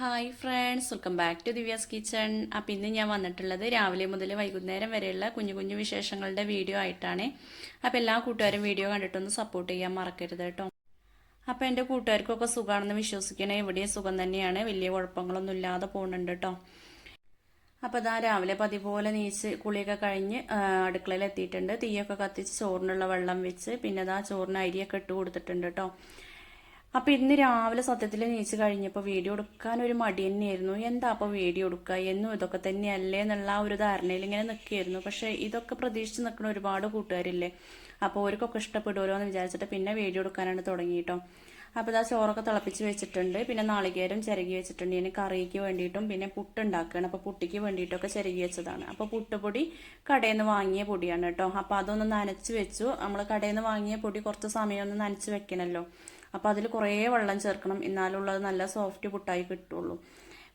Hi friends welcome back to Divya's kitchen appam ഇന്ന് ഞാൻ വന്നിട്ടുള്ളത് രാവിലെ മുതൽ വൈകുന്നേരം വരെയുള്ള കുഞ്ഞു കുഞ്ഞു വിശേഷങ്ങളുടെ വീഡിയോ ആയിട്ടാണ്. അപ്പോൾ എല്ലാ കൂട്ടുകാരും വീഡിയോ കണ്ടിട്ടൊന്ന് സപ്പോർട്ട് ചെയ്യാൻ മറക്കരുത് കേട്ടോ. അപ്പോൾ എന്റെ കൂട്ടുകാർക്കൊക്കെ സുഖമാണെന്ന് വിശ്വസിക്കണേ. ഇവിടെയും സുഖം തന്നെയാണ്. വലിയ കുഴപ്പങ്ങളൊന്നും ഇല്ലാതെ പോകുന്നുണ്ട് കേട്ടോ. അപ്പോൾ ഇതാ രാവിലെ പതിപോലെ നീച്ച് കുളിയൊക്കെ കഴിഞ്ഞ് അടുക്കളയിൽ എത്തിയിട്ടുണ്ട്. തീയൊക്കെ കത്തിച്ച് ചോറിനുള്ള വെള്ളം വെച്ച് പിന്നെ ഇതാ ചോറിന് അരിയൊക്കെ ഇട്ട് കൊടുത്തിട്ടുണ്ട് കേട്ടോ. അപ്പോൾ ഇന്ന് രാവിലെ സത്യത്തിൽ നീച്ച് കഴിഞ്ഞപ്പോൾ വീഡിയോ എടുക്കാൻ ഒരു മടി തന്നെയായിരുന്നു. എന്താ അപ്പോൾ വീഡിയോ എടുക്കുക എന്നും ഇതൊക്കെ തന്നെയല്ലേ എന്നുള്ള ആ ഒരു ധാരണയിൽ ഇങ്ങനെ നിൽക്കുകയായിരുന്നു. പക്ഷേ ഇതൊക്കെ പ്രതീക്ഷിച്ച് നിൽക്കുന്ന ഒരുപാട് കൂട്ടുകാരില്ലേ? അപ്പോൾ അവർക്കൊക്കെ ഇഷ്ടപ്പെടുമല്ലോ എന്ന് വിചാരിച്ചിട്ട് പിന്നെ വീഡിയോ എടുക്കാനാണ് തുടങ്ങിയിട്ടോ. അപ്പോൾ ഇതാ ചോറൊക്കെ തിളപ്പിച്ച് വെച്ചിട്ടുണ്ട്. പിന്നെ നാളികേരം ചിരകി വെച്ചിട്ടുണ്ട്. ഇനി കറിക്ക് വേണ്ടിയിട്ടും പിന്നെ പുട്ട് ഉണ്ടാക്കുകയാണ് പുട്ടിക്ക് വേണ്ടിയിട്ടൊക്കെ ചിരകി വെച്ചതാണ്. അപ്പോൾ പുട്ടുപൊടി കടയിൽ നിന്ന് വാങ്ങിയ പൊടിയാണ് കേട്ടോ. അപ്പോൾ അതൊന്ന് നനച്ച് വെച്ചു. നമ്മൾ കടയിൽ നിന്ന് വാങ്ങിയ പൊടി കുറച്ച് സമയം ഒന്ന് നനച്ച് വെക്കണമല്ലോ അപ്പോൾ അതിൽ കുറേ വെള്ളം ചേർക്കണം. എന്നാലുള്ളത് നല്ല സോഫ്റ്റ് പുട്ടായി കിട്ടുള്ളൂ.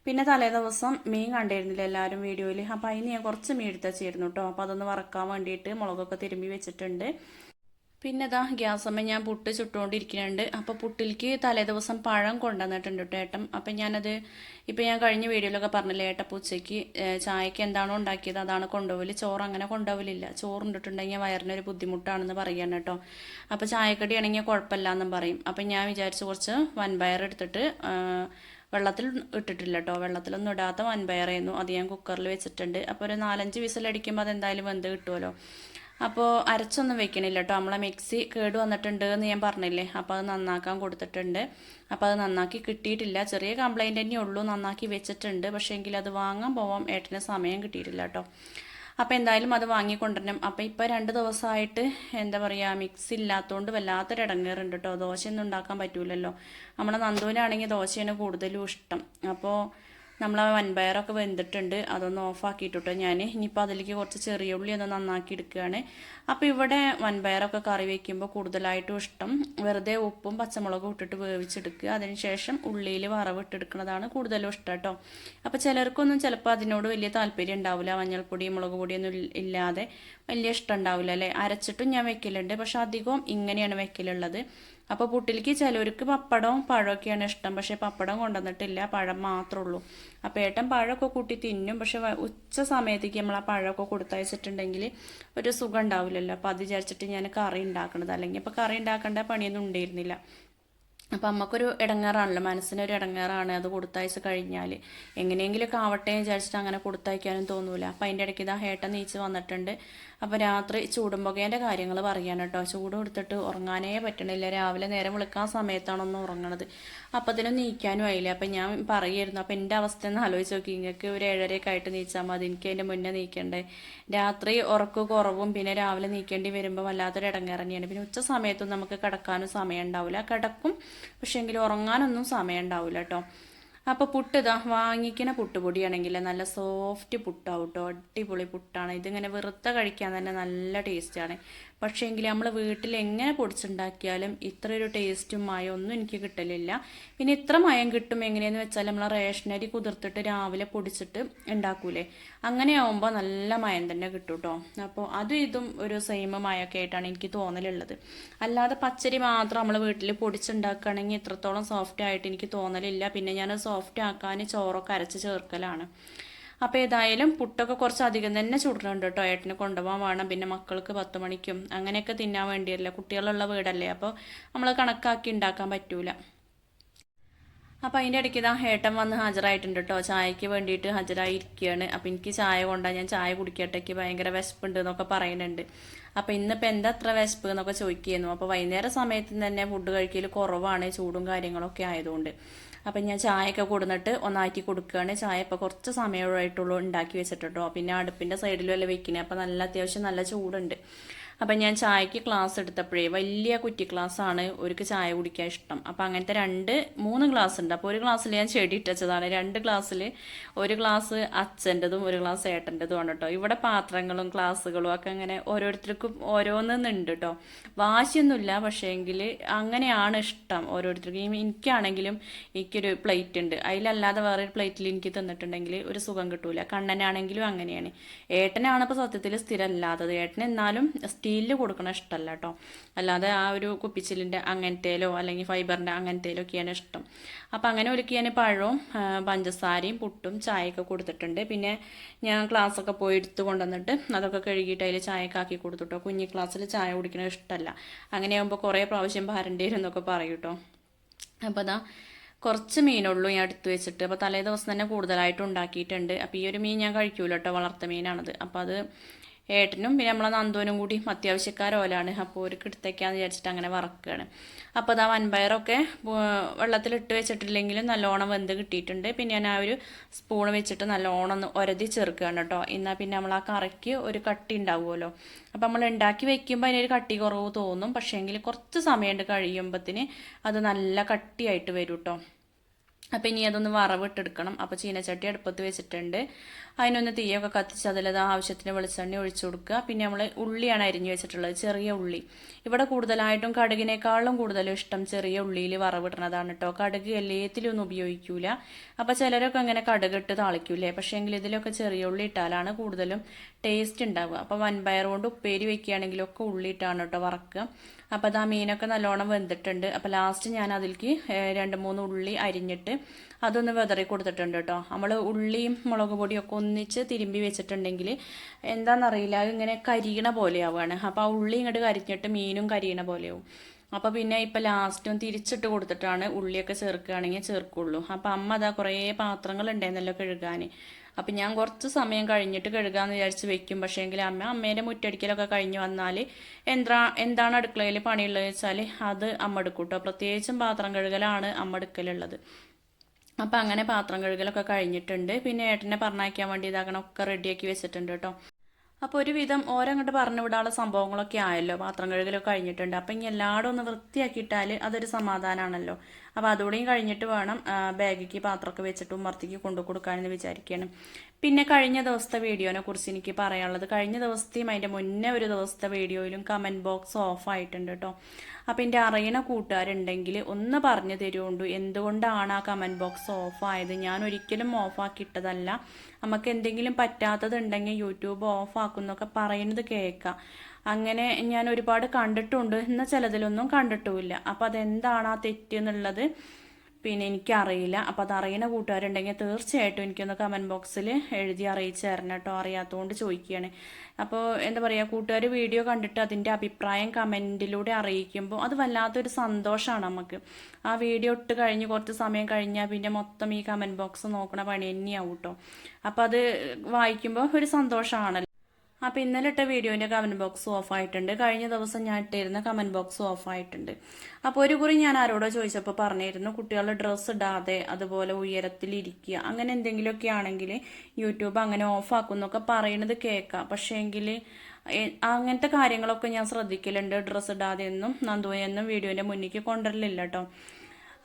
പിന്നെ തലേ ദിവസം മീൻ കണ്ടിരുന്നില്ല എല്ലാവരും വീഡിയോയിൽ അപ്പോൾ അതിന് ഞാൻ കുറച്ച് മീൻ എടുത്ത് വെച്ചിരുന്നു കേട്ടോ അപ്പോൾ അതൊന്ന് വറക്കാൻ വേണ്ടിയിട്ട് മുളകൊക്കെ തിരുമ്പി വെച്ചിട്ടുണ്ട്. പിന്നെ ഇതാ ഗ്യാസമ്മ ഞാൻ പുട്ട് ചുട്ടുകൊണ്ടിരിക്കുന്നുണ്ട്. അപ്പോൾ പുട്ടിലേക്ക് തലേ ദിവസം പഴം കൊണ്ടുവന്നിട്ടുണ്ട് കേട്ടോ അപ്പൊ അപ്പം ഞാനത് ഇപ്പൊ ഞാൻ കഴിഞ്ഞ വീഡിയോയിലൊക്കെ പറഞ്ഞില്ലേ ഏട്ടപ്പ ഉച്ചയ്ക്ക് ചായക്ക് എന്താണോ ഉണ്ടാക്കിയത് അതാണ് കൊണ്ടുപോകൽ ചോറ് അങ്ങനെ കൊണ്ടുപോകലില്ല ചോറ് ഇട്ടിട്ടുണ്ടെങ്കിൽ വയറിനൊരു ബുദ്ധിമുട്ടാണെന്ന് പറയാണ് കേട്ടോ അപ്പോൾ ചായക്കടി ആണെങ്കിൽ കുഴപ്പമില്ല എന്നും പറയും. അപ്പം ഞാൻ വിചാരിച്ചു കുറച്ച് വൻപയർ എടുത്തിട്ട് വെള്ളത്തിൽ ഇട്ടിട്ടില്ല കേട്ടോ വെള്ളത്തിലൊന്നും ഇടാത്ത വൻപയറായിരുന്നു. അത് ഞാൻ കുക്കറിൽ വെച്ചിട്ടുണ്ട്. അപ്പോൾ ഒരു നാലഞ്ച് വിസിലടിക്കുമ്പോൾ അതെന്തായാലും വെന്ത് കിട്ടുമല്ലോ അപ്പോൾ അരച്ചൊന്നും വെക്കണില്ല കേട്ടോ നമ്മളെ മിക്സി കേട് വന്നിട്ടുണ്ട് എന്ന് ഞാൻ പറഞ്ഞില്ലേ? അപ്പോൾ അത് നന്നാക്കാൻ കൊടുത്തിട്ടുണ്ട്. അപ്പോൾ അത് നന്നാക്കി കിട്ടിയിട്ടില്ല. ചെറിയ കംപ്ലൈന്റ് തന്നെ ഉള്ളൂ. നന്നാക്കി വെച്ചിട്ടുണ്ട്. പക്ഷേ എങ്കിൽ അത് വാങ്ങാൻ പോവാം ഏട്ടന് സമയം കിട്ടിയിട്ടില്ല കേട്ടോ അപ്പോൾ എന്തായാലും അത് വാങ്ങിക്കൊണ്ടുവരണം. അപ്പോൾ ഇപ്പോൾ രണ്ട് ദിവസമായിട്ട് എന്താ പറയുക മിക്സി ഇല്ലാത്തതുകൊണ്ട് വല്ലാത്തൊരു ഇടങ്ങേറുണ്ട് കേട്ടോ ദോശയൊന്നും ഉണ്ടാക്കാൻ പറ്റൂലല്ലോ. നമ്മുടെ നന്ദുവിനാണെങ്കിൽ ദോശയാണ് കൂടുതലും ഇഷ്ടം. അപ്പോൾ നമ്മൾ ആ വൻപയറൊക്കെ വെന്തിട്ടുണ്ട് അതൊന്ന് ഓഫാക്കിയിട്ടോ ഞാൻ ഇനിയിപ്പോൾ അതിലേക്ക് കുറച്ച് ചെറിയ ഉള്ളി ഒന്ന് നന്നാക്കി എടുക്കുകയാണ്. അപ്പോൾ ഇവിടെ വൻപയറൊക്കെ കറി വയ്ക്കുമ്പോൾ കൂടുതലായിട്ടും ഇഷ്ടം വെറുതെ ഉപ്പും പച്ചമുളകും ഇട്ടിട്ട് വേവിച്ചെടുക്കുക. അതിനുശേഷം ഉള്ളിയിൽ വറവിട്ടെടുക്കുന്നതാണ് കൂടുതലും ഇഷ്ടം കേട്ടോ. അപ്പോൾ ചിലർക്കൊന്നും ചിലപ്പോൾ അതിനോട് വലിയ താല്പര്യം ഉണ്ടാവില്ല. മഞ്ഞൾപ്പൊടി മുളക് പൊടിയൊന്നും ഇല്ലാതെ വലിയ ഇഷ്ടം ഉണ്ടാവില്ല അല്ലേ? അരച്ചിട്ടും ഞാൻ വെക്കലുണ്ട്. പക്ഷെ അധികവും ഇങ്ങനെയാണ് വെക്കലുള്ളത്. അപ്പോൾ പുട്ടിലേക്ക് ചിലവർക്ക് പപ്പടവും പഴമൊക്കെയാണ് ഇഷ്ടം. പക്ഷേ പപ്പടം കൊണ്ടുവന്നിട്ടില്ല. പഴം മാത്രമേ ഉള്ളൂ. അപ്പോൾ ഏട്ടൻ പഴമൊക്കെ കൂട്ടി തിന്നും. പക്ഷെ ഉച്ച സമയത്തേക്ക് നമ്മൾ ആ പഴമൊക്കെ കൊടുത്തയച്ചിട്ടുണ്ടെങ്കിൽ ഒരു സുഖം ഉണ്ടാവില്ലല്ലോ. അപ്പോൾ അത് വിചാരിച്ചിട്ട് ഞാൻ കറി ഉണ്ടാക്കണത്. അല്ലെങ്കിൽ ഇപ്പോൾ കറി ഉണ്ടാക്കേണ്ട പണിയൊന്നും ഉണ്ടായിരുന്നില്ല. അപ്പം അമ്മക്കൊരു ഇടങ്ങാറാണല്ലോ മനസ്സിനൊരു ഇടങ്ങാറാണ് അത് കൊടുത്തയച്ച് കഴിഞ്ഞാൽ എങ്ങനെയെങ്കിലുമൊക്കെ ആവട്ടെ വിചാരിച്ചിട്ട് അങ്ങനെ കൊടുത്തയക്കാനും തോന്നൂല. അപ്പം അതിന്റെ ഇടയ്ക്ക് ഇതാ ഹേട്ടൻ നീച്ച് വന്നിട്ടുണ്ട്. അപ്പോൾ രാത്രി ചൂടുമ്പുകേന്റെ കാര്യങ്ങൾ കേട്ടോ ചൂട് കൊടുത്തിട്ട് ഉറങ്ങാനേ പറ്റണില്ല. രാവിലെ നേരം വിളിക്കാൻ സമയത്താണൊന്നും ഉറങ്ങണത്. അപ്പം അതിനും നീക്കാനും ആയില്ല? അപ്പം ഞാൻ പറയായിരുന്നു അപ്പം എന്റെ അവസ്ഥ ഒന്ന് ആലോചിച്ച് നോക്കി. നിങ്ങൾക്ക് ഒരു ഏഴരയൊക്കെ ആയിട്ട് നീച്ചാൽ മതി. എനിക്ക് അതിന്റെ മുന്നേ നീക്കണ്ടേ. രാത്രി ഉറക്ക് കുറവും പിന്നെ രാവിലെ നീക്കേണ്ടി വരുമ്പോൾ വല്ലാത്തൊരു ഇടങ്ങിറങ്ങിയാണ് പിന്നെ ഉച്ച സമയത്തും നമുക്ക് കിടക്കാനും സമയം ഉണ്ടാവില്ല കിടക്കും പക്ഷേ എങ്കിലും ഉറങ്ങാനൊന്നും സമയം ഉണ്ടാവില്ല കേട്ടോ അപ്പോൾ പുട്ട് ഇതാ വാങ്ങിക്കുന്ന പുട്ടുപൊടിയാണെങ്കിൽ നല്ല സോഫ്റ്റ് പുട്ടാവും കേട്ടോ അടിപൊളി പുട്ടാണ്. ഇതിങ്ങനെ വെറുതെ കഴിക്കാൻ തന്നെ നല്ല ടേസ്റ്റാണ് പക്ഷേ എങ്കിൽ നമ്മൾ വീട്ടിൽ എങ്ങനെ പൊടിച്ചുണ്ടാക്കിയാലും ഇത്ര ഒരു ടേസ്റ്റും മയം ഒന്നും എനിക്ക് കിട്ടലില്ല. പിന്നെ ഇത്ര മയം കിട്ടും എങ്ങനെയെന്ന് വെച്ചാൽ നമ്മൾ റേഷനരി കുതിർത്തിട്ട് രാവിലെ പൊടിച്ചിട്ട് ഉണ്ടാക്കൂലേ അങ്ങനെ ആവുമ്പോൾ നല്ല മയം തന്നെ കിട്ടും കേട്ടോ അപ്പോൾ അതും ഇതും ഒരു സെയിം മയമൊക്കെ ആയിട്ടാണ് എനിക്ക് തോന്നലുള്ളത്. അല്ലാതെ പച്ചരി മാത്രം നമ്മൾ വീട്ടിൽ പൊടിച്ചുണ്ടാക്കുകയാണെങ്കിൽ ഇത്രത്തോളം സോഫ്റ്റ് ആയിട്ട് എനിക്ക് തോന്നലില്ല. പിന്നെ ഞാൻ സോഫ്റ്റ് ആക്കാൻ ചോറൊക്കെ അരച്ച് ചേർക്കലാണ്. അപ്പോൾ ഏതായാലും പുട്ടൊക്കെ കുറച്ച് അധികം തന്നെ ചുടുന്നുണ്ട് കേട്ടോ ഏട്ടന് കൊണ്ടുപോകാൻ വേണം. പിന്നെ മക്കൾക്ക് പത്ത് മണിക്കും അങ്ങനെയൊക്കെ തിന്നാൻ വേണ്ടിയല്ല. കുട്ടികളുള്ള വീടല്ലേ. അപ്പോൾ നമ്മൾ കണക്കാക്കി ഉണ്ടാക്കാൻ പറ്റൂല. അപ്പോൾ അതിന്റെ ഇടയ്ക്ക് ഇതാ ഏട്ടൻ വന്ന് ഹാജരായിട്ടുണ്ട് കേട്ടോ ചായക്ക് വേണ്ടിയിട്ട് ഹാജരായിരിക്കുകയാണ്. അപ്പോൾ എനിക്ക് ചായ കൊണ്ടാ ഞാൻ ചായ കുടിക്കട്ടേക്ക് ഭയങ്കര വിശപ്പുണ്ട് എന്നൊക്കെ പറയുന്നുണ്ട്. അപ്പോൾ ഇന്നിപ്പോൾ എന്താ അത്ര വിശപ്പ് എന്നൊക്കെ ചോദിക്കുന്നു അപ്പോൾ വൈകുന്നേരം സമയത്ത് തന്നെ ഫുഡ് കഴിക്കൽ കുറവാണ്. ചൂടും കാര്യങ്ങളൊക്കെ ആയതുകൊണ്ട്. അപ്പം ഞാൻ ചായയൊക്കെ കൊടുന്നിട്ട് ഒന്നാക്കി കൊടുക്കുകയാണ് ചായ ഇപ്പോൾ കുറച്ച് സമയമായിട്ടുള്ളൂ ഉണ്ടാക്കി വെച്ചിട്ടുണ്ടോ പിന്നെ അടുപ്പിന്റെ സൈഡിലും അല്ലേ വെക്കുന്നത് അപ്പോൾ നല്ല അത്യാവശ്യം നല്ല ചൂടുണ്ട്. അപ്പം ഞാൻ ചായക്ക് ക്ലാസ് എടുത്തപ്പോഴേ വലിയ കുറ്റി ആണ് ഒരുക്ക് ചായ കുടിക്കാൻ ഇഷ്ടം. അപ്പം അങ്ങനത്തെ രണ്ട് മൂന്ന് ക്ലാസ് ഉണ്ട്. അപ്പോൾ ഒരു ക്ലാസ്സിൽ ഞാൻ ചെടി ഇട്ടച്ചതാണ്. രണ്ട് ക്ലാസ്സിൽ ഒരു ക്ലാസ് അച്ഛന്റെതും ഒരു ക്ലാസ് ഏട്ടന്റെതും ആണ് കേട്ടോ ഇവിടെ പാത്രങ്ങളും ക്ലാസ്സുകളും ഒക്കെ അങ്ങനെ ഓരോരുത്തർക്കും ഓരോന്നുണ്ട് കേട്ടോ വാശിയൊന്നുമില്ല പക്ഷേ എങ്കിൽ അങ്ങനെയാണ് ഇഷ്ടം ഓരോരുത്തർക്കും. എനിക്കാണെങ്കിലും എനിക്കൊരു പ്ലേറ്റ് ഉണ്ട് അതിലല്ലാതെ വേറൊരു പ്ലേറ്റിൽ എനിക്ക് തന്നിട്ടുണ്ടെങ്കിൽ ഒരു സുഖം കിട്ടൂല. കണ്ണനാണെങ്കിലും അങ്ങനെയാണ്. ഏട്ടനാണ് ഇപ്പോൾ സത്യത്തിൽ സ്ഥിരമല്ലാത്തത്. ഏട്ടൻ എന്നാലും സ്റ്റീലിൽ കൊടുക്കണ ഇഷ്ടമല്ല കേട്ടോ അല്ലാതെ ആ ഒരു കുപ്പിച്ചിലിന്റെ അങ്ങനത്തേലോ അല്ലെങ്കിൽ ഫൈബറിന്റെ അങ്ങനത്തേലോ ഒക്കെയാണ് ഇഷ്ടം. അപ്പോൾ അങ്ങനെ ഒരുക്കിയാൽ പഴവും പഞ്ചസാരയും പുട്ടും ചായയൊക്കെ കൊടുത്തിട്ടുണ്ട്. പിന്നെ ഞാൻ ക്ലാസ്സൊക്കെ പോയി എടുത്ത് കൊണ്ടുവന്നിട്ട് അതൊക്കെ കഴുകിയിട്ട് അതിൽ ചായയൊക്കെ ആക്കി കൊടുത്തിട്ടോ. കുഞ്ഞി ക്ലാസ്സിൽ ചായ കുടിക്കണത് ഇഷ്ടമല്ല അങ്ങനെയാകുമ്പോൾ കുറേ പ്രാവശ്യം ഭാരണ്ടി വരും എന്നൊക്കെ പറയും കേട്ടോ അപ്പോൾ അതാ കുറച്ച് മീനുള്ളൂ ഞാൻ എടുത്തു വെച്ചിട്ട്. അപ്പോൾ തലേ ദിവസം തന്നെ കൂടുതലായിട്ട് ഉണ്ടാക്കിയിട്ടുണ്ട്. അപ്പോൾ ഈ ഒരു മീൻ ഞാൻ കഴിക്കൂല കേട്ടോ വളർത്ത മീനാണത്. അപ്പോൾ അത് ഏട്ടനും പിന്നെ നമ്മളെ നന്ദോനും കൂടി അത്യാവശ്യക്കാരോലാണ് അപ്പോൾ ഒരു കിടത്തേക്കാന്ന് വിചാരിച്ചിട്ട് അങ്ങനെ വറക്കുകയാണ് അപ്പോൾ അത് ആ വൻപയറൊക്കെ വെള്ളത്തിലിട്ട് വെച്ചിട്ടില്ലെങ്കിലും നല്ലോണം വെന്ത് കിട്ടിയിട്ടുണ്ട്. പിന്നെ ഞാൻ ആ ഒരു സ്പൂൺ വെച്ചിട്ട് നല്ലോണം ഒന്ന് ഒരതി ചേർക്കുകയാണ് കേട്ടോ. എന്നാൽ പിന്നെ നമ്മൾ ആ കറിക്ക് ഒരു കട്ടി ഉണ്ടാവുമല്ലോ. അപ്പോൾ നമ്മൾ ഉണ്ടാക്കി വെക്കുമ്പോൾ അതിനൊരു കട്ടി കുറവ് തോന്നും. പക്ഷേ എങ്കിൽ കുറച്ച് സമയമുണ്ട് കഴിയുമ്പത്തിന് അത് നല്ല കട്ടിയായിട്ട് വരും കേട്ടോ. അപ്പോൾ ഇനി അതൊന്ന് വറവിട്ടെടുക്കണം. അപ്പോൾ ചീനച്ചട്ടി അടുപ്പത്ത് വെച്ചിട്ടുണ്ട്. അതിനൊന്ന് തീയൊക്കെ കത്തിച്ച് അതിലത് ആവശ്യത്തിന് വെളിച്ചെണ്ണ ഒഴിച്ചു കൊടുക്കുക. പിന്നെ നമ്മൾ ഉള്ളിയാണ് അരിഞ്ഞു വെച്ചിട്ടുള്ളത് ചെറിയ ഉള്ളി. ഇവിടെ കൂടുതലായിട്ടും കടുകിനേക്കാളും കൂടുതലും ഇഷ്ടം ചെറിയ ഉള്ളിയിൽ വറവിടണതാണ് കേട്ടോ കടുക് എല്ലാത്തിലൊന്നും ഉപയോഗിക്കൂല. അപ്പോൾ ചിലരൊക്കെ അങ്ങനെ കടുകിട്ട് താളിക്കൂലേ പക്ഷേ എങ്കിൽ ഇതിലൊക്കെ ചെറിയ ഉള്ളി ഇട്ടാലാണ് കൂടുതലും ടേസ്റ്റ് ഉണ്ടാവുക. അപ്പോൾ വൻപയർ കൊണ്ട് ഉപ്പേരി വെക്കുകയാണെങ്കിലൊക്കെ ഉള്ളി ഇട്ടാണ് കേട്ടോ വറക്കുക. അപ്പോൾ അത് ആ മീനൊക്കെ നല്ലോണം വെന്തിട്ടുണ്ട്. അപ്പോൾ ലാസ്റ്റ് ഞാൻ അതിലേക്ക് രണ്ട് മൂന്ന് ഉള്ളി അരിഞ്ഞിട്ട് അതൊന്ന് വെതറി കൊടുത്തിട്ടുണ്ട് കേട്ടോ നമ്മൾ ഉള്ളിയും മുളക് പൊടിയും ഒക്കെ ഒന്നിച്ച് തിരുമ്പി വെച്ചിട്ടുണ്ടെങ്കിൽ എന്താണെന്നറിയില്ല ഇങ്ങനെ കരിയണ പോലെയാവുകയാണ്. അപ്പോൾ ആ ഉള്ളി ഇങ്ങോട്ട് കരിഞ്ഞിട്ട് മീനും കരിയണ പോലെയാവും. അപ്പോൾ പിന്നെ ഇപ്പം ലാസ്റ്റും തിരിച്ചിട്ട് കൊടുത്തിട്ടാണ് ഉള്ളിയൊക്കെ ചേർക്കുകയാണെങ്കിൽ ചേർക്കുള്ളൂ. അപ്പോൾ അമ്മ അതാ കുറേ പാത്രങ്ങൾ ഉണ്ടായിരുന്നല്ലോ കഴുകാൻ അപ്പം ഞാൻ കുറച്ച് സമയം കഴിഞ്ഞിട്ട് കഴുകാമെന്ന് വിചാരിച്ച് വെക്കും. പക്ഷേ എങ്കിൽ അമ്മ അമ്മേന്റെ മുറ്റടിക്കലൊക്കെ കഴിഞ്ഞ് വന്നാൽ എന്താ എന്താണ് അടുക്കളയിൽ പണിയുള്ളത് വെച്ചാൽ അത് അമ്മ എടുക്കും കേട്ടോ പ്രത്യേകിച്ചും പാത്രം കഴുകലാണ് അമ്മ എടുക്കലുള്ളത്. അപ്പം അങ്ങനെ പാത്രം കഴുകലൊക്കെ കഴിഞ്ഞിട്ടുണ്ട്. പിന്നെ ഏട്ടനെ പറഞ്ഞയക്കാൻ വേണ്ടി ഇതാക്കണം ഒക്കെ റെഡിയാക്കി വെച്ചിട്ടുണ്ട് കേട്ടോ. അപ്പോൾ ഒരുവിധം ഓരോങ്ങോട്ട് പറഞ്ഞു വിടാനുള്ള സംഭവങ്ങളൊക്കെ ആയല്ലോ. പാത്രം കഴുകലൊക്കെ കഴിഞ്ഞിട്ടുണ്ട്. അപ്പം ഇനി എല്ലായിടും ഒന്ന് വൃത്തിയാക്കിയിട്ടാൽ അതൊരു സമാധാനമാണല്ലോ അപ്പോൾ അതുകൂടെയും കഴിഞ്ഞിട്ട് വേണം ബാഗിക്ക് പാത്രമൊക്കെ വെച്ചിട്ട് ഉമ്മർത്തിക്ക് കൊണ്ടു കൊടുക്കാനെന്ന് വിചാരിക്കുകയാണ് പിന്നെ കഴിഞ്ഞ ദിവസത്തെ വീഡിയോനെ കുറിച്ച് എനിക്ക് പറയാനുള്ളത്. കഴിഞ്ഞ ദിവസത്തെയും അതിന്റെ മുന്നേ ഒരു ദിവസത്തെ വീഡിയോയിലും കമന്റ് ബോക്സ് ഓഫ് ആയിട്ടുണ്ട് കേട്ടോ അപ്പോൾ എന്റെ അറിയണ കൂട്ടുകാരുണ്ടെങ്കിൽ ഒന്ന് പറഞ്ഞു തരുമുണ്ടു എന്തുകൊണ്ടാണ് ആ കമന്റ് ബോക്സ് ഓഫ് ആയത്? ഞാൻ ഒരിക്കലും ഓഫ് ആക്കിയിട്ടതല്ല. നമുക്ക് എന്തെങ്കിലും പറ്റാത്തതുണ്ടെങ്കിൽ യൂട്യൂബ് ഓഫ് ആക്കുന്നൊക്കെ പറയുന്നത് കേൾക്കാം. അങ്ങനെ ഞാൻ ഒരുപാട് കണ്ടിട്ടുണ്ട് എന്ന ചിലതിലൊന്നും കണ്ടിട്ടുമില്ല. അപ്പോൾ അതെന്താണ് ആ തെറ്റ് എന്നുള്ളത് പിന്നെ എനിക്കറിയില്ല. അപ്പോൾ അത് അറിയുന്ന കൂട്ടുകാരുണ്ടെങ്കിൽ തീർച്ചയായിട്ടും എനിക്കൊന്ന് കമന്റ് ബോക്സിൽ എഴുതി അറിയിച്ച് തരണം കേട്ടോ. അറിയാത്തതുകൊണ്ട് ചോദിക്കുകയാണ്. അപ്പോൾ എന്താ പറയുക കൂട്ടുകാർ വീഡിയോ കണ്ടിട്ട് അതിന്റെ അഭിപ്രായം കമന്റിലൂടെ അറിയിക്കുമ്പോൾ അത് വല്ലാത്തൊരു സന്തോഷമാണ് നമുക്ക്. ആ വീഡിയോ ഇട്ട് കഴിഞ്ഞ് കുറച്ച് സമയം കഴിഞ്ഞാൽ പിന്നെ മൊത്തം ഈ കമന്റ് ബോക്സ് നോക്കണ പണി തന്നെയാവും കേട്ടോ. അപ്പോൾ അത് വായിക്കുമ്പോൾ ഒരു സന്തോഷമാണല്ലോ അപ്പോൾ ഇന്നലെ ഇട്ട വീഡിയോന്റെ കമന്റ് ബോക്സ് ഓഫ് ആയിട്ടുണ്ട്. കഴിഞ്ഞ ദിവസം ഞാൻ ഇട്ടിരുന്ന കമന്റ് ബോക്സ് ഓഫ് ആയിട്ടുണ്ട്. അപ്പോൾ ഒരു കുറി ഞാൻ ആരോടോ ചോദിച്ചപ്പോൾ പറഞ്ഞിരുന്നു കുട്ടികളുടെ ഡ്രസ്സ് ഇടാതെ അതുപോലെ ഉയരത്തിലിരിക്കുക. അങ്ങനെ എന്തെങ്കിലുമൊക്കെ ആണെങ്കിൽ യൂട്യൂബ് അങ്ങനെ ഓഫ് ആക്കുന്നൊക്കെ പറയണത് കേൾക്കാം. പക്ഷേ എങ്കിൽ അങ്ങനത്തെ കാര്യങ്ങളൊക്കെ ഞാൻ ശ്രദ്ധിക്കലുണ്ട്. ഡ്രസ്സ് ഇടാതെ എന്നും നന്ദുവെന്നും വീഡിയോന്റെ മുന്നിലേക്ക് കൊണ്ടുവരലില്ല കേട്ടോ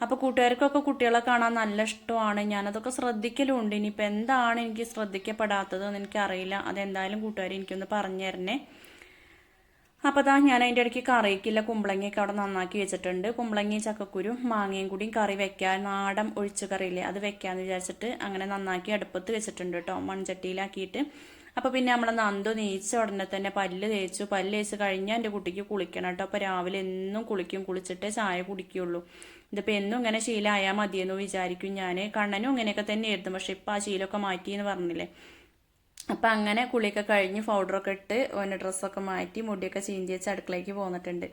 അപ്പോൾ കൂട്ടുകാർക്കൊക്കെ കുട്ടികളെ കാണാൻ നല്ല ഇഷ്ടമാണ്. ഞാനതൊക്കെ ശ്രദ്ധിക്കലുണ്ട്. ഇനിയിപ്പോൾ എന്താണ് എനിക്ക് ശ്രദ്ധിക്കപ്പെടാത്തത് എന്ന് എനിക്കറിയില്ല. അതെന്തായാലും കൂട്ടുകാർ എനിക്കൊന്ന് പറഞ്ഞു തരണേ. അപ്പോൾ അതാ ഞാൻ അതിന്റെ ഇടയ്ക്ക് കറിക്കില്ല. കുമ്പളങ്ങയൊക്കെ അവിടെ നന്നാക്കി വെച്ചിട്ടുണ്ട്. കുമ്പളങ്ങയും ചക്കക്കുരും മാങ്ങയും കൂടിയും കറി വെക്കാൻ നാടൻ ഒഴിച്ചു കറിയില്ലേ അത് വെക്കാമെന്ന് വിചാരിച്ചിട്ട് അങ്ങനെ നന്നാക്കി അടുപ്പത്ത് വെച്ചിട്ടുണ്ട് കേട്ടോ. മൺചട്ടിയിലാക്കിയിട്ട്. അപ്പോൾ പിന്നെ നമ്മളെ നന്ദു നീച്ച ഉടനെ തന്നെ പല്ല് തേച്ചു. പല്ല് തേച്ച് കഴിഞ്ഞാൽ എന്റെ കുട്ടിക്ക് കുളിക്കണം കേട്ടോ. അപ്പോൾ രാവിലെ എന്നും കുളിക്കും. കുളിച്ചിട്ടേ ചായ കുടിക്കുകയുള്ളൂ. ഇതിപ്പോൾ എന്നും ഇങ്ങനെ ശീലമായാൽ മതിയെന്ന് വിചാരിക്കും ഞാൻ കണ്ണനും ഇങ്ങനെയൊക്കെ തന്നെയായിരുന്നു പക്ഷെ ഇപ്പൊ ആ ശീലമൊക്കെ മാറ്റി എന്ന് പറഞ്ഞില്ലേ. അപ്പം അങ്ങനെ കുളിയൊക്കെ കഴിഞ്ഞ് പൗഡറൊക്കെ ഇട്ട് ഓന്റെ ഡ്രസ്സൊക്കെ മാറ്റി മുടിയൊക്കെ ചീന്തി വെച്ച് അടുക്കളയ്ക്ക് പോന്നിട്ടുണ്ട്.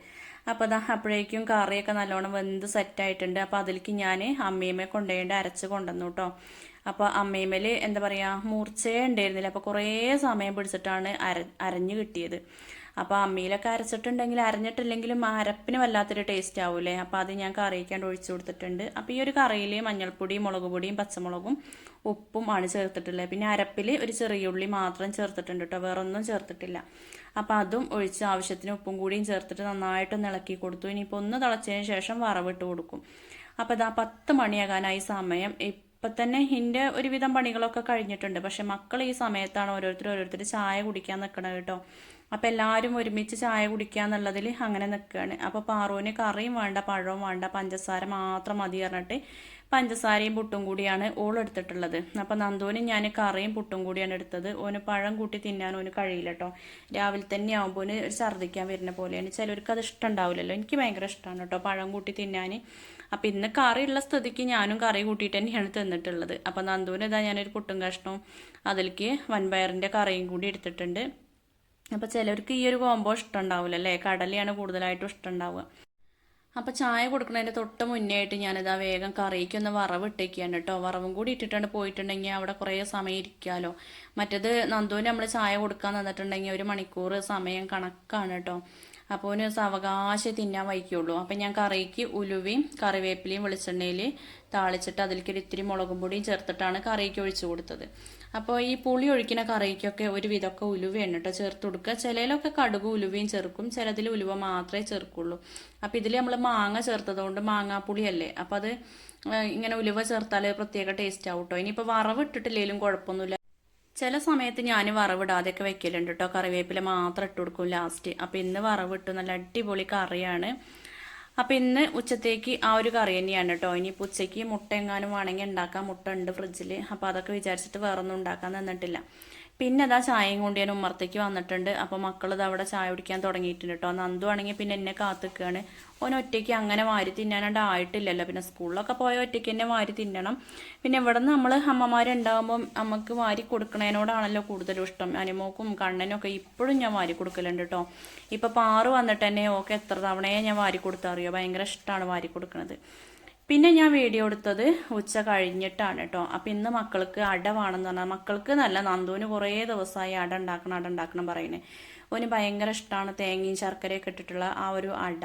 അപ്പോൾ അതാ അപ്പോഴേക്കും കറിയൊക്കെ നല്ലോണം വെന്ത് സെറ്റ് ആയിട്ടുണ്ട്. അപ്പോൾ അതിലേക്ക് ഞാൻ അമ്മയമ്മയെ കൊണ്ടുപോയിട്ട് അരച്ച് കൊണ്ടുവന്നു കേട്ടോ അപ്പോൾ അമ്മയമ്മേൽ എന്താ പറയാ മൂർച്ചയേ ഉണ്ടായിരുന്നില്ല. അപ്പോൾ കുറേ സമയം പിടിച്ചിട്ടാണ് അര അരഞ്ഞു കിട്ടിയത്. അപ്പോൾ അമ്മിയിലൊക്കെ അരച്ചിട്ടുണ്ടെങ്കിൽ അരഞ്ഞിട്ടില്ലെങ്കിലും അരപ്പിന് വല്ലാത്തൊരു ടേസ്റ്റ് ആവൂലേ? അപ്പോൾ അത് ഞാൻ കറിയിക്കാണ്ട് ഒഴിച്ചു കൊടുത്തിട്ടുണ്ട്. അപ്പോൾ ഈ ഒരു കറിയിൽ മഞ്ഞൾപ്പൊടിയും മുളക് പൊടിയും പച്ചമുളകും ഉപ്പും ആണ് ചേർത്തിട്ടുള്ളത്. പിന്നെ അരപ്പിൽ ഒരു ചെറിയ ഉള്ളി മാത്രം ചേർത്തിട്ടുണ്ട് കേട്ടോ വേറൊന്നും ചേർത്തിട്ടില്ല. അപ്പോൾ അതും ഒഴിച്ച് ആവശ്യത്തിന് ഉപ്പും കൂടിയും ചേർത്തിട്ട് നന്നായിട്ടൊന്ന് ഇളക്കി കൊടുത്തു. ഇനിയിപ്പോൾ ഒന്ന് തിളച്ചതിന് ശേഷം വറവിട്ട് കൊടുക്കും. അപ്പോൾ ഇതാ പത്ത് മണിയാകാനായി സമയം. ഇപ്പം തന്നെ എന്റെ ഒരുവിധം പണികളൊക്കെ കഴിഞ്ഞിട്ടുണ്ട്. പക്ഷെ മക്കൾ ഈ സമയത്താണ് ഓരോരുത്തർ ഓരോരുത്തർ ചായ കുടിക്കാൻ നിൽക്കണത് കേട്ടോ അപ്പോൾ എല്ലാവരും ഒരുമിച്ച് ചായ കുടിക്കുക എന്നുള്ളതിൽ അങ്ങനെ നിൽക്കുകയാണ്. അപ്പോൾ പാറുവിന് കറിയും വേണ്ട പഴവും വേണ്ട പഞ്ചസാര മാത്രം മതി പറഞ്ഞിട്ട് പഞ്ചസാരയും പുട്ടും കൂടിയാണ് ഓൾ എടുത്തിട്ടുള്ളത്. അപ്പോൾ നന്ദുവിന് ഞാൻ കറിയും പുട്ടും കൂടിയാണ് എടുത്തത്. ഓന് പഴം കൂട്ടി തിന്നാൻ ഓന് കഴിയില്ല കേട്ടോ രാവിലെ തന്നെ ആകുമ്പോൾ ഒരു ഛർദ്ദിക്കാൻ വരുന്ന പോലെയാണ്. ചിലർക്ക് അത് ഇഷ്ടമുണ്ടാവില്ലല്ലോ എനിക്ക് ഭയങ്കര ഇഷ്ടമാണ് കേട്ടോ പഴം കൂട്ടി തിന്നാൻ. അപ്പോൾ ഇന്ന് കറിയുള്ള സ്ഥിതിക്ക് ഞാനും കറി കൂട്ടിയിട്ട് തന്നെയാണ് തിന്നിട്ടുള്ളത്. അപ്പോൾ നന്ദുവിന് ഇതാ ഞാനൊരു പുട്ടും കഷ്ണവും അതിലേക്ക് വൻപയറിന്റെ കറിയും കൂടി എടുത്തിട്ടുണ്ട്. അപ്പോൾ ചിലർക്ക് ഈ ഒരു കോംബോ ഇഷ്ടം ഉണ്ടാവില്ല അല്ലേ കടലയാണ് കൂടുതലായിട്ടും ഇഷ്ടം ഉണ്ടാവുക അപ്പോൾ ചായ കൊടുക്കുന്നതിന്റെ തൊട്ട് മുന്നേ ആയിട്ട് ഞാനിതാ വേഗം കറിക്കൊന്ന് വറവ് ഇട്ടേക്കാണ് കേട്ടോ. വറവും കൂടി ഇട്ടിട്ടുണ്ട് പോയിട്ടുണ്ടെങ്കിൽ അവിടെ കുറേ സമയം ഇരിക്കാമല്ലോ മറ്റേത് നന്ദുവിന് നമ്മൾ ചായ കൊടുക്കാൻ തന്നിട്ടുണ്ടെങ്കിൽ ഒരു മണിക്കൂർ സമയം കണക്കാണ് കേട്ടോ. അപ്പോൾ ഒരു സാവകാശം തിന്നാൻ വയ്ക്കുള്ളൂ അപ്പം ഞാൻ കറിക്ക് ഉലുവയും കറിവേപ്പിലയും വെളിച്ചെണ്ണയിൽ താളിച്ചിട്ട് അതിലേക്ക് ഒരു ഇത്തിരി മുളകും പൊടിയും ചേർത്തിട്ടാണ് കറിക്ക് ഒഴിച്ചു കൊടുത്തത്. അപ്പോൾ ഈ പുളി ഒഴിക്കുന്ന കറിക്കൊക്കെ ഒരു വിധമൊക്കെ ഉലുവയാണ് കേട്ടോ ചേർത്ത് കൊടുക്കുക. ചിലയിലൊക്കെ കടുക് ഉലുവയും ചേർക്കും ചിലതിൽ ഉലുവ മാത്രമേ ചേർക്കുള്ളൂ. അപ്പോൾ ഇതിൽ നമ്മൾ മാങ്ങ ചേർത്തതുകൊണ്ട് മാങ്ങാപ്പുളിയല്ലേ? അപ്പോൾ അത് ഇങ്ങനെ ഉലുവ ചേർത്താൽ പ്രത്യേക ടേസ്റ്റ് ആവും കേട്ടോ ഇനിയിപ്പോൾ വറവ് ഇട്ടിട്ടില്ലെങ്കിലും കുഴപ്പമൊന്നുമില്ല. ചില സമയത്ത് ഞാൻ വറവിടാതെയൊക്കെ വെക്കലുണ്ട് കേട്ടോ കറിവേപ്പില മാത്രം ഇട്ട് കൊടുക്കും ലാസ്റ്റ് അപ്പോൾ ഇന്ന് വറവിട്ടു. നല്ല അടിപൊളി കറിയാണ്. അപ്പോൾ ഇന്ന് ഉച്ചത്തേക്ക് ആ ഒരു കറി തന്നെയാണ് കേട്ടോ ഇനിയിപ്പോൾ ഉച്ചയ്ക്ക് മുട്ട എങ്ങാനും വേണമെങ്കിൽ ഉണ്ടാക്കാം. മുട്ട ഉണ്ട് ഫ്രിഡ്ജിൽ അപ്പോൾ അതൊക്കെ വിചാരിച്ചിട്ട് വേറൊന്നും ഉണ്ടാക്കാൻ നിന്നിട്ടില്ല. പിന്നെ അതാ ചായയും കൊണ്ട് ഞാൻ ഉമ്മർത്തേക്ക് വന്നിട്ടുണ്ട്. അപ്പോൾ മക്കൾ ഇത് അവിടെ ചായ കുടിക്കാൻ തുടങ്ങിയിട്ടുണ്ട് കേട്ടോ നന്ദു ആണെങ്കിൽ പിന്നെ എന്നെ കാത്തിക്കുകയാണ് ഓൻ ഒറ്റയ്ക്ക് അങ്ങനെ വാരി തിന്നാനായിട്ട് ആയിട്ടില്ലല്ലോ. പിന്നെ സ്കൂളിലൊക്കെ പോയ ഒറ്റയ്ക്ക് എന്നെ വാരി തിന്നണം. പിന്നെ ഇവിടെ നിന്ന് നമ്മൾ അമ്മമാരുണ്ടാകുമ്പം നമുക്ക് വാരി കൊടുക്കണതിനോടാണല്ലോ കൂടുതലും ഇഷ്ടം. അനിമോക്കും കണ്ണനും ഒക്കെ ഇപ്പോഴും ഞാൻ വാരി കൊടുക്കലുണ്ട് കേട്ടോ ഇപ്പോൾ പാറു വന്നിട്ട് തന്നെ ഓക്കെ എത്ര തവണയെ ഞാൻ വാരി കൊടുത്തറിയോ? ഭയങ്കര ഇഷ്ടമാണ് വാരി കൊടുക്കുന്നത് പിന്നെ ഞാൻ വീഡിയോ എടുത്തത് ഉച്ച കഴിഞ്ഞിട്ടാണ് കേട്ടോ അപ്പം ഇന്ന് മക്കൾക്ക് അട വേണമെന്ന് പറഞ്ഞാൽ മക്കൾക്ക് നല്ല നന്ദുവിന് കുറേ ദിവസമായി അട ഉണ്ടാക്കണം അട ഉണ്ടാക്കണം പറയുന്നത് ഓന് ഭയങ്കര ഇഷ്ടമാണ് തേങ്ങയും ശർക്കരയൊക്കെ ഇട്ടിട്ടുള്ള ആ ഒരു അട.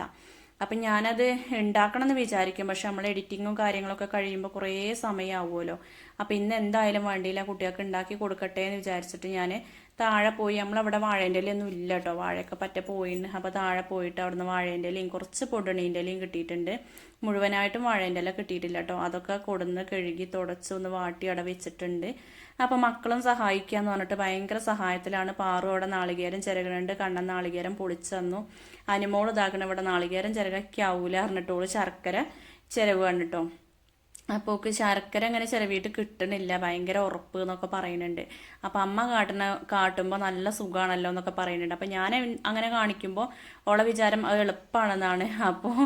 അപ്പം ഞാനത് ഉണ്ടാക്കണം എന്ന് വിചാരിക്കും. പക്ഷെ നമ്മൾ എഡിറ്റിങ്ങും കാര്യങ്ങളൊക്കെ കഴിയുമ്പോൾ കുറേ സമയമാവുമല്ലോ അപ്പം ഇന്ന് എന്തായാലും വേണ്ടിയില്ല കുട്ടികൾക്ക് ഉണ്ടാക്കി കൊടുക്കട്ടെ എന്ന് വിചാരിച്ചിട്ട് ഞാൻ താഴെ പോയി. നമ്മളവിടെ വാഴേന്റെ ഇലയൊന്നും ഇല്ല കേട്ടോ വാഴയൊക്കെ പറ്റ പോയിന് അപ്പോൾ താഴെ പോയിട്ട് അവിടുന്ന് വാഴേന്റെ ഇലയും കുറച്ച് പൊടണീന്റെ ഇലയും കിട്ടിയിട്ടുണ്ട്. മുഴുവനായിട്ടും വാഴേന്റെ ഇല കിട്ടിയിട്ടില്ല കേട്ടോ അതൊക്കെ കൊടുന്ന് കഴുകി തുടച്ച് ഒന്ന് വാട്ടി അവിടെ വെച്ചിട്ടുണ്ട്. അപ്പോൾ മക്കളും സഹായിക്കുക എന്ന് പറഞ്ഞിട്ട് ഭയങ്കര സഹായത്തിലാണ് പാറു അവിടെ നാളികേരം ചിരകണുണ്ട്. കണ്ണൻ നാളികേരം പൊളിച്ചന്നു അനുമോൾ ഇതാക്കണ ഇവിടെ നാളികേരം ചിരകയ്ക്കാവൂല പറഞ്ഞിട്ടോൾ ശർക്കര ചിരവ് കണ്ടിട്ടോ അപ്പോൾ ഒക്കെ ശർക്കര അങ്ങനെ ചിലവിട്ട് കിട്ടണില്ല ഭയങ്കര ഉറപ്പ് എന്നൊക്കെ പറയുന്നുണ്ട്. അപ്പം അമ്മ കാട്ടുന്ന കാട്ടുമ്പോൾ നല്ല സുഖമാണല്ലോ എന്നൊക്കെ പറയുന്നുണ്ട്. അപ്പം ഞാൻ അങ്ങനെ കാണിക്കുമ്പോൾ ഓളെ വിചാരം അത് എളുപ്പമാണെന്നാണ് അപ്പോൾ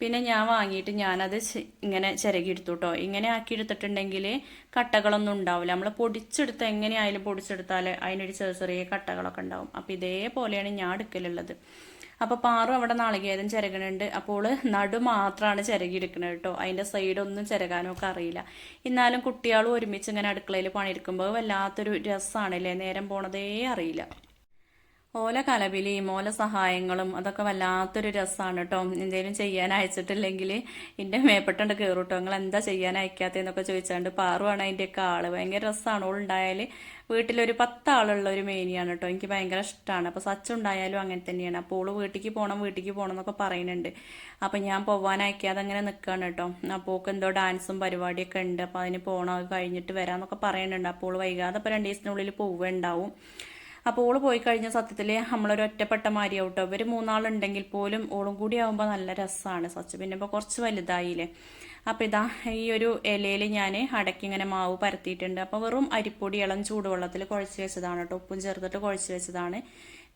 പിന്നെ ഞാൻ വാങ്ങിയിട്ട് ഞാനത് ഇങ്ങനെ ചിരകിയെടുത്തു കേട്ടോ ഇങ്ങനെ ആക്കി എടുത്തിട്ടുണ്ടെങ്കിൽ കട്ടകളൊന്നും ഉണ്ടാവില്ല നമ്മൾ പൊടിച്ചെടുത്ത് എങ്ങനെയായാലും പൊടിച്ചെടുത്താൽ അതിനൊരു ചെറിയ ചെറിയ കട്ടകളൊക്കെ ഉണ്ടാവും. അപ്പോൾ ഇതേപോലെയാണ് ഞാൻ എടുക്കലുള്ളത്. അപ്പോൾ പാറു അവിടെ നാളികേരം ചിരകണുണ്ട്. അപ്പോൾ നടു മാത്രമാണ് ചിരകിയെടുക്കണത് കേട്ടോ. അതിന്റെ സൈഡൊന്നും ചിരകാനോ ഒക്കെ അറിയില്ല. എന്നാലും കുട്ടികളും ഒരുമിച്ച് ഇങ്ങനെ അടുക്കളയിൽ പണിയെടുക്കുമ്പോൾ വല്ലാത്തൊരു രസമാണല്ലേ നേരം പോണതേ അറിയില്ല. ഓല കലപിലിയും ഓല സഹായങ്ങളും അതൊക്കെ വല്ലാത്തൊരു രസമാണ് കേട്ടോ എന്തെങ്കിലും ചെയ്യാൻ അയച്ചിട്ടില്ലെങ്കിൽ എന്റെ മേപ്പെട്ടുണ്ട് കയറും നിങ്ങൾ എന്താ ചെയ്യാൻ അയക്കാത്തതെന്നൊക്കെ ചോദിച്ചാണ്ട് പാറുവാണ് അതിന്റെയൊക്കെ ആൾ. ഭയങ്കര രസമാണ് ഓളുണ്ടായാൽ വീട്ടിലൊരു പത്താളുള്ള ഒരു മേനിയാണ് കേട്ടോ എനിക്ക് ഭയങ്കര ഇഷ്ടമാണ് അപ്പോൾ സച്ചുണ്ടായാലും അങ്ങനെ തന്നെയാണ്. അപ്പോൾ ഓൾ വീട്ടിലേക്ക് പോകണം വീട്ടിലേക്ക് പോകണം എന്നൊക്കെ പറയുന്നുണ്ട്. അപ്പോൾ ഞാൻ പോവാൻ അയക്കാതെ അങ്ങനെ നിൽക്കുകയാണ് കേട്ടോ അപ്പോൾ ഓക്ക് എന്തോ ഡാൻസും പരിപാടിയൊക്കെ ഉണ്ട്. അപ്പോൾ അതിന് പോകണം കഴിഞ്ഞിട്ട് വരാമെന്നൊക്കെ പറയുന്നുണ്ട്. അപ്പോൾ വൈകാതെ ഇപ്പോൾ രണ്ട് ദിവസത്തിനുള്ളിൽ പോവുകയുണ്ടാവും അപ്പോൾ ഓൾ പോയി കഴിഞ്ഞ സത്യത്തിൽ നമ്മളൊരു ഒറ്റപ്പെട്ട മാരിയാവും കേട്ടോ ഇവർ മൂന്നാളുണ്ടെങ്കിൽ പോലും ഓളും കൂടി ആകുമ്പോൾ നല്ല രസമാണ് സച്ച്. പിന്നെ ഇപ്പോൾ കുറച്ച് വലുതായില്ലേ. അപ്പോൾ ഇതാ ഈ ഒരു ഇലയിൽ ഞാൻ അടക്കി ഇങ്ങനെ മാവ് പരത്തിയിട്ടുണ്ട്. അപ്പോൾ വെറും അരിപ്പൊടി ഇളം ചൂടുവെള്ളത്തിൽ കുഴച്ച് വെച്ചതാണ് കേട്ടോ ഉപ്പും ചേർത്തിട്ട് കുഴച്ച് വെച്ചതാണ്.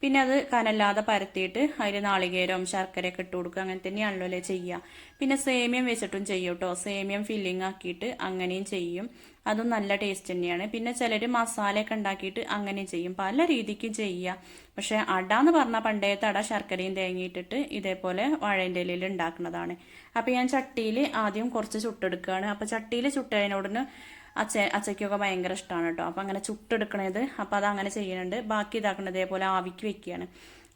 പിന്നെ അത് കനല്ലാതെ പരത്തിയിട്ട് അതിൽ നാളികേരവും ശർക്കരയൊക്കെ ഇട്ട് കൊടുക്കുക. അങ്ങനെ തന്നെയാണല്ലോ അല്ലേ ചെയ്യുക. പിന്നെ സേമിയം വെച്ചിട്ടും ചെയ്യും കേട്ടോ സേമിയം ഫില്ലിംഗ് ആക്കിയിട്ട് അങ്ങനെയും ചെയ്യും. അതും നല്ല ടേസ്റ്റ് തന്നെയാണ്. പിന്നെ ചിലർ മസാലയൊക്കെ ഉണ്ടാക്കിയിട്ട് അങ്ങനെ ചെയ്യും. പല രീതിക്ക് ചെയ്യുക പക്ഷെ അട എന്ന് പറഞ്ഞാൽ പണ്ടേത്തെ അട ശർക്കരയും തേങ്ങയിട്ടിട്ട് ഇതേപോലെ വാഴേന്റെ ഇലയിൽ ഉണ്ടാക്കുന്നതാണ്. അപ്പോൾ ഞാൻ ചട്ടിയിൽ ആദ്യം കുറച്ച് ചുട്ടെടുക്കുകയാണ്. അപ്പോൾ ചട്ടിയിൽ ചുട്ടതിനോടിന് അച്ഛ അച്ചയ്ക്കൊക്കെ ഭയങ്കര ഇഷ്ടമാണ് കേട്ടോ. അപ്പോൾ അങ്ങനെ ചുട്ടെടുക്കണത്. അപ്പോൾ അത് അങ്ങനെ ചെയ്യുന്നുണ്ട്. ബാക്കി ഇതാക്കുന്നത് ഇതേപോലെ ആവിക്ക് വെക്കുകയാണ്.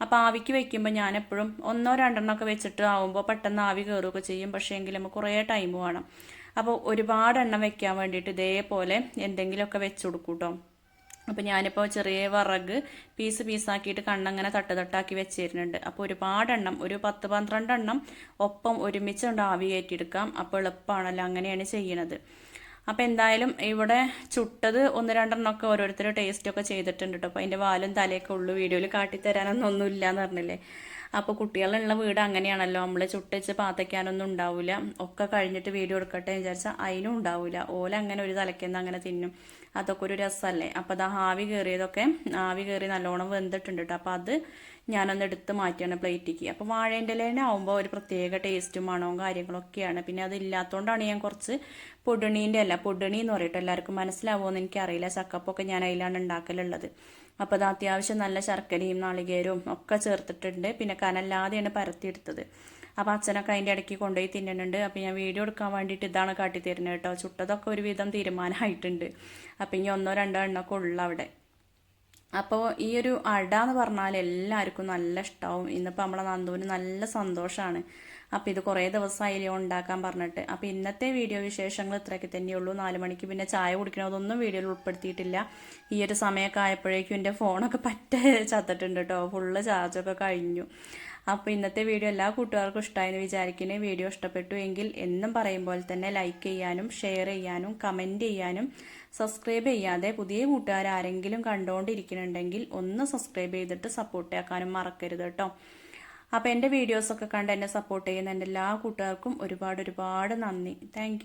അപ്പോൾ ആവിക്ക് വെക്കുമ്പോൾ ഞാൻ എപ്പോഴും ഒന്നോ രണ്ടെണ്ണമൊക്കെ വെച്ചിട്ട് ആവുമ്പോൾ പെട്ടെന്ന് ആവി കയറുകയൊക്കെ ചെയ്യും. പക്ഷേ എങ്കിലും കുറേ ടൈം വേണം. അപ്പോൾ ഒരുപാട് എണ്ണം വെക്കാൻ വേണ്ടിയിട്ട് ഇതേപോലെ എന്തെങ്കിലുമൊക്കെ വെച്ച് കൊടുക്കും കേട്ടോ അപ്പോൾ ഞാനിപ്പോൾ ചെറിയ വിറക് പീസ് പീസാക്കിയിട്ട് കണ്ണങ്ങനെ തട്ട് തട്ടാക്കി വെച്ചിരുന്നുണ്ട്. അപ്പോൾ ഒരുപാട് എണ്ണം ഒരു പത്ത് പന്ത്രണ്ട് എണ്ണം ഒപ്പം ഒരുമിച്ച് കൊണ്ട് ആവി കയറ്റിയെടുക്കാം. അപ്പോൾ എളുപ്പമാണല്ലോ അങ്ങനെയാണ് ചെയ്യണത്. അപ്പം എന്തായാലും ഇവിടെ ചുട്ടത് ഒന്ന് രണ്ടെണ്ണമൊക്കെ ഓരോരുത്തർ ടേസ്റ്റൊക്കെ ചെയ്തിട്ടുണ്ട് കേട്ടോ അപ്പോൾ അതിന്റെ വാലും തലയൊക്കെ ഉള്ളു വീഡിയോയിൽ കാട്ടിത്തരാനൊന്നും ഒന്നുമില്ല എന്ന് പറഞ്ഞില്ലേ? അപ്പോൾ കുട്ടികളുള്ള വീട് അങ്ങനെയാണല്ലോ. നമ്മൾ ചുട്ടിച്ച് പാത്തയ്ക്കാനൊന്നും ഉണ്ടാവില്ല ഒക്കെ കഴിഞ്ഞിട്ട് വീട് എടുക്കട്ടെ എന്ന് വിചാരിച്ചാൽ അതിനും ഉണ്ടാവില്ല ഓല അങ്ങനെ ഒരു തലയ്ക്കുന്ന അങ്ങനെ തിന്നും. അതൊക്കെ ഒരു രസമല്ലേ അപ്പോൾ അത് ആവി കയറിയതൊക്കെ ആവി കയറി നല്ലോണം വെന്തിട്ടുണ്ട് കേട്ടോ അപ്പോൾ അത് ഞാനൊന്ന് എടുത്ത് മാറ്റിയാണ് പ്ലേറ്റിക്ക്. അപ്പോൾ വാഴേന്റെ ഇലേനെ ആവുമ്പോൾ ഒരു പ്രത്യേക ടേസ്റ്റും മണവും കാര്യങ്ങളൊക്കെയാണ്. പിന്നെ അതില്ലാത്തതുകൊണ്ടാണ് ഞാൻ കുറച്ച് പൊടിണീന്റെ അല്ല പൊടിണി എന്ന് പറയട്ടെ എല്ലാവർക്കും മനസ്സിലാവുമെന്ന് എനിക്കറിയില്ല. ചക്കപ്പൊക്കെ ഞാൻ അതിലാണ് ഉണ്ടാക്കലുള്ളത്. അപ്പോൾ അത് അത്യാവശ്യം നല്ല ശർക്കരയും നാളികേരവും ഒക്കെ ചേർത്തിട്ടുണ്ട്. പിന്നെ കനല്ലാതെയാണ് പരത്തിയെടുത്തത്. അപ്പോൾ അച്ഛനൊക്കെ അതിന്റെ ഇടയ്ക്ക് കൊണ്ടുപോയി തിന്നുന്നുണ്ട് അപ്പോൾ ഞാൻ വീഡിയോ എടുക്കാൻ വേണ്ടിയിട്ട് ഇതാണ് കാട്ടി തരുന്നത് കേട്ടോ. ചുട്ടതൊക്കെ ഒരുവിധം തീരുമാനമായിട്ടുണ്ട്. അപ്പോൾ ഇനി ഒന്നോ രണ്ടോ എണ്ണമൊക്കെ ഉള്ളു അവിടെ. അപ്പോൾ ഈ ഒരു അട എന്ന് പറഞ്ഞാൽ എല്ലാവർക്കും നല്ല ഇഷ്ടമാവും ഇന്നിപ്പോൾ നമ്മളെ നന്ദുവിന് നല്ല സന്തോഷമാണ് അപ്പോൾ ഇത് കുറേ ദിവസമായില്ലേ ഉണ്ടാക്കാൻ പറഞ്ഞിട്ട്. അപ്പോൾ ഇന്നത്തെ വീഡിയോ വിശേഷങ്ങൾ ഇത്രയൊക്കെ തന്നെയുള്ളൂ നാല് മണിക്ക് പിന്നെ ചായ കുടിക്കണതൊന്നും വീഡിയോയിൽ ഉൾപ്പെടുത്തിയിട്ടില്ല. ഈ ഒരു സമയമൊക്കെ ആയപ്പോഴേക്കും എന്റെ ഫോണൊക്കെ പറ്റ ചത്തിട്ടുണ്ട് കേട്ടോ. ഫുള്ള് ചാർജൊക്കെ കഴിഞ്ഞു. അപ്പോൾ ഇന്നത്തെ വീഡിയോ എല്ലാ കൂട്ടുകാർക്കും ഇഷ്ടമായെന്ന് വിചാരിക്കുന്നത് വീഡിയോ ഇഷ്ടപ്പെട്ടു എങ്കിൽ എന്നും പറയും പോലെ തന്നെ ലൈക്ക് ചെയ്യാനും ഷെയർ ചെയ്യാനും കമന്റ് ചെയ്യാനും സബ്സ്ക്രൈബ് ചെയ്യാതെ പുതിയ കൂട്ടുകാർ ആരെങ്കിലും കണ്ടുകൊണ്ടിരിക്കുന്നുണ്ടെങ്കിൽ ഒന്ന് സബ്സ്ക്രൈബ് ചെയ്തിട്ട് സപ്പോർട്ട് ആക്കാനും മറക്കരുത് കേട്ടോ. അപ്പോൾ എന്റെ വീഡിയോസൊക്കെ കണ്ട് എന്നെ സപ്പോർട്ട് ചെയ്യുന്ന എന്റെ എല്ലാ കൂട്ടുകാർക്കും ഒരുപാട് ഒരുപാട് നന്ദി. താങ്ക്